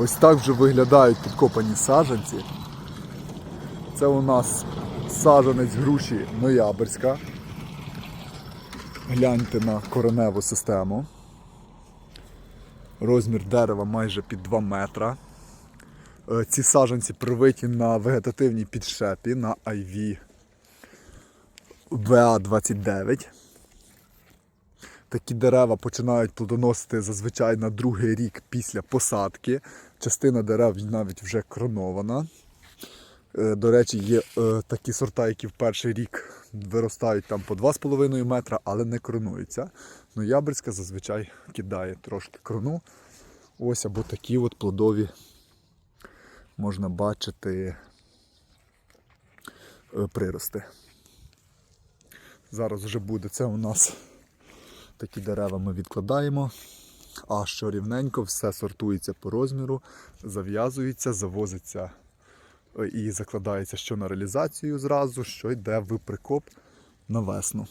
Ось так вже виглядають підкопані саджанці. Це у нас саджанець груші Ноябрьська. Гляньте на кореневу систему. Розмір дерева майже під 2 метра. Е, Ці саджанці привиті на вегетативній підшепі на IV VA29. Такі дерева починають плодоносити зазвичай на другий рік після посадки. Частина дерев навіть вже кронована. Е, До речі, є е, такі сорта, які в перший рік виростають там по 2,5 метра, але не кронуються. Ноябрьська зазвичай кидає трошки крону. Ось або такі от плодові можна бачити е, прирости. Зараз вже буде це у нас такі дерева ми відкладаємо. А що рівненько, все сортується по розміру, зав'язується, завозиться е, і закладається що на реалізацію зразу, що йде в прикоп на весну.